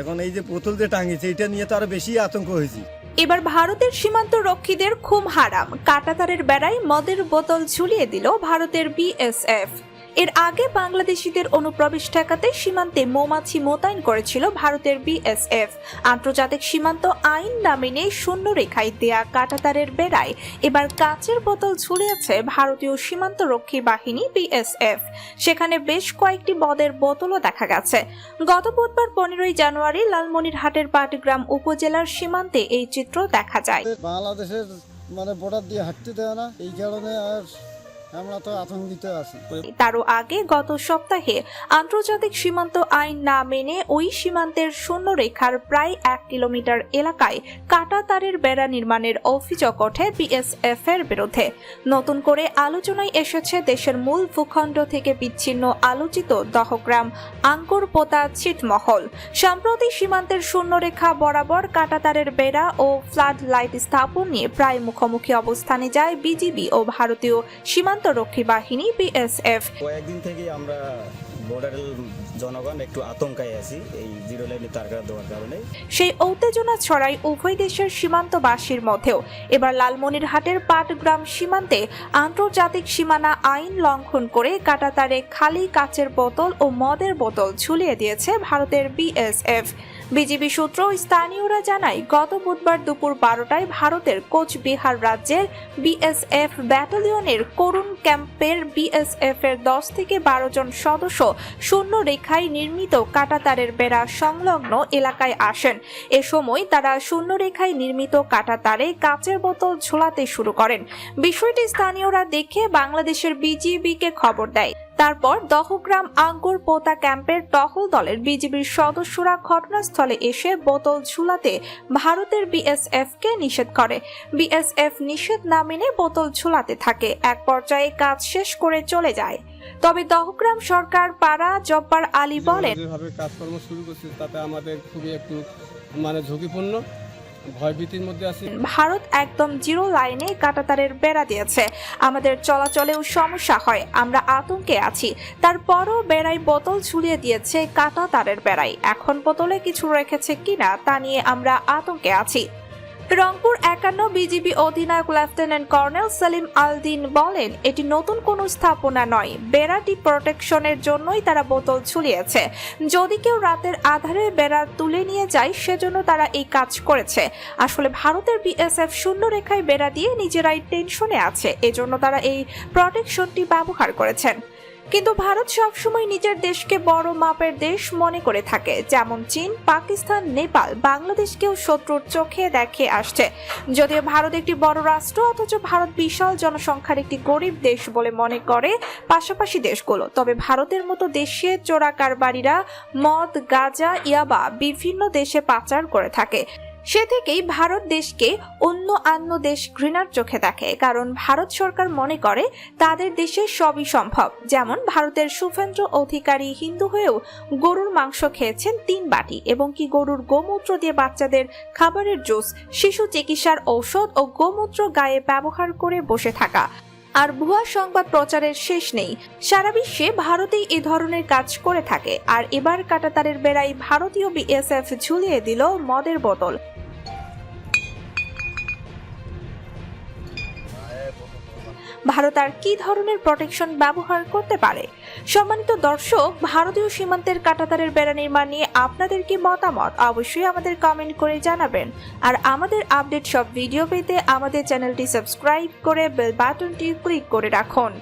এখন এই যে পুতুল যে টাঙিয়েছে, এটা নিয়ে তো আরও বেশি আতঙ্ক হয়েছি। এবার ভারতের সীমান্ত রক্ষীদের খুব হারাম। কাটাতারের বেড়ায় মদের বোতল ঝুলিয়ে দিল ভারতের বিএসএফ। এর আগে বাংলাদেশিদের অনুপ্রবেশ ঠেকাতে সীমান্তে মৌমাছি মোতায়েন করেছিল ভারতের বিএসএফ। আন্তর্জাতিক সীমান্ত আইন না মেনে শূন্য রেখায় দেয়া কাটাতারের বেড়ায়। এবার কাচের বোতল ঝুলিয়েছে ভারতীয় সীমান্ত রক্ষী বাহিনী বিএসএফ। সেখানে বেশ কয়েকটি বদের বোতলও দেখা গেছে। গত বুধবার পনেরোই জানুয়ারি লালমনিরহাটের পাটগ্রাম উপজেলার সীমান্তে এই চিত্র দেখা যায়। বাংলাদেশের মানে বর্ডার দিয়ে হাঁটতে দেয় না। এই কারণে আর তারও আগে গত সপ্তাহে আন্তর্জাতিক সীমান্ত আইন না মেনে ওই সীমান্তের শূন্য রেখার প্রায় এক কিলোমিটার এলাকায় কাটা তারের বেড়া নির্মাণের অভিযোগ ওঠে বিএসএফ এর বিরুদ্ধে। নতুন করে আলোচনায় এসেছে দেশের মূল ভূখণ্ড থেকে বিচ্ছিন্ন আলোচিত দহগ্রাম আঙ্কুর পোতা ছিটমহল। সম্প্রতি সীমান্তের শূন্যরেখা বরাবর কাটাতারের বেড়া ও ফ্লাড লাইট স্থাপন নিয়ে প্রায় মুখোমুখি অবস্থানে যায় বিজিবি ও ভারতীয় সীমান্তরক্ষী বাহিনী বিএসএফ কয়েকদিন থেকে আমরা বর্ডারের জনগণ একটু আতঙ্কায় আছি এই জিরো লাইনে তারকা দেওয়ার কারণে। সেই উত্তেজনা ছড়ায় উভয় দেশের সীমান্তবাসীর মধ্যেও। এবার লালমনিরহাটের পাটগ্রাম সীমান্তে আন্তর্জাতিক সীমানা আইন লঙ্ঘন করে কাটাতারে খালি কাচের বোতল ও মদের বোতল ঝুলিয়ে দিয়েছে ভারতের বিএসএফ বিজিবি সূত্র স্থানীয়রা জানায়, গত বুধবার দুপুর বারোটায় ভারতের কোচবিহার রাজ্যের বিএসএফ ব্যাটালিয়নের করুণ ক্যাম্পের বিএসএফ এর দশ থেকে বারো জন সদস্য শূন্য রেখায় নির্মিত কাটাতারের বেড়া সংলগ্ন এলাকায় আসেন। এ সময় তারা শূন্য রেখায় নির্মিত কাটাতারে কাঁচের বোতল ঝোলাতে শুরু করেন। বিষয়টি স্থানীয়রা দেখে বাংলাদেশের বিজিবিকে খবর দেয়। তারপর দহগ্রাম আঙ্গুর পোতা ক্যাম্পের টহল দলের বিজিবির সদস্যরা ঘটনাস্থলে এসে বোতল ঝুলাতে ভারতের বিএসএফ কে নিষেধ করে। বিএসএফ নিষেধ না মেনে বোতল ঝুলাতে থাকে। এক পর্যায়ে কাজ শেষ করে চলে যায়। তবে দহগ্রাম সরকার পাড়া জব্বার আলী বলেন, যেভাবে কাজকর্ম শুরু করছি, তাতে আমাদের খুবই একটু মানে ঝুঁকিপূর্ণ। ভয়ভীতির মধ্যে ভারত একদম জিরো লাইনে কাটাতারের বেড়া দিয়েছে। আমাদের চলাচলেও সমস্যা হয়, আমরা আতঙ্কে আছি। তারপরও বেড়াই বোতল ঝুলিয়ে দিয়েছে কাটাতারের বেড়াই। এখন বোতলে কিছু রেখেছে কিনা তা নিয়ে আমরা আতঙ্কে আছি। রংপুর একান্ন বিজিবি অধিনায়ক লেফটেন্যান্ট কর্নেল সেলিম আলদিন বলেন, এটি নতুন কোনো স্থাপনা নয়। বেড়াটি প্রোটেকশনের জন্যই তারা বোতল ঝুলিয়েছে। যদি কেউ রাতের আধারে বেড়া তুলে নিয়ে যায়, সেজন্য তারা এই কাজ করেছে। আসলে ভারতের বিএসএফ শূন্য রেখায় বেড়া দিয়ে নিজেরাই টেনশনে আছে। এজন্য তারা এই প্রোটেকশনটি ব্যবহার করেছেন। কিন্তু ভারত সবসময় নিজের দেশকে বড় মাপের দেশ মনে করে থাকে। যেমন চীন, পাকিস্তান, নেপাল বাংলাদেশকেও শত্রুর চোখে দেখে আসছে। যদিও ভারত একটি বড় রাষ্ট্র, অথচ ভারত বিশাল জনসংখ্যার একটি গরিব দেশ বলে মনে করে পাশাপাশি দেশগুলো। তবে ভারতের মতো দেশে চোরা কারবারিরা মদ, গাঁজা, ইয়াবা বিভিন্ন দেশে পাচার করে থাকে। সে থেকেই ভারত দেশকে অন্য অন্য দেশ ঘৃণার চোখে দেখে, কারণ ভারত সরকার মনে করে তাদের দেশে সবই সম্ভব। যেমন ভারতের সুফেন্দ্র অধিকারী হিন্দু হয়েও গরুর মাংস খেয়েছেন তিন বাটি এবং কি গরুর গোমূত্র দিয়ে বাচ্চাদের খাবারের জুস, শিশু চিকিৎসার ঔষধ ও গোমূত্র গায়ে ব্যবহার করে বসে থাকা। আর ভুয়া সংবাদ প্রচারের শেষ নেই। সারা বিশ্বে ভারতেই এ ধরনের কাজ করে থাকে। আর এবার কাটাতারের বেড়াই ভারতীয় বিএসএফ ঝুলিয়ে দিল মদের বোতল। ভারত আর কি ধরনের প্রোটেকশন ব্যবহার করতে পারে? সম্মানিত দর্শক, ভারতীয় সীমান্তের কাটাতারের বেড়া নির্মাণ নিয়ে আপনাদের কি মতামত? অবশ্যই আমাদের কমেন্ট করে জানাবেন। আর আমাদের আপডেট সব ভিডিও পেতে আমাদের চ্যানেলটি সাবস্ক্রাইব করে বেল বাটনটি ক্লিক করে রাখুন।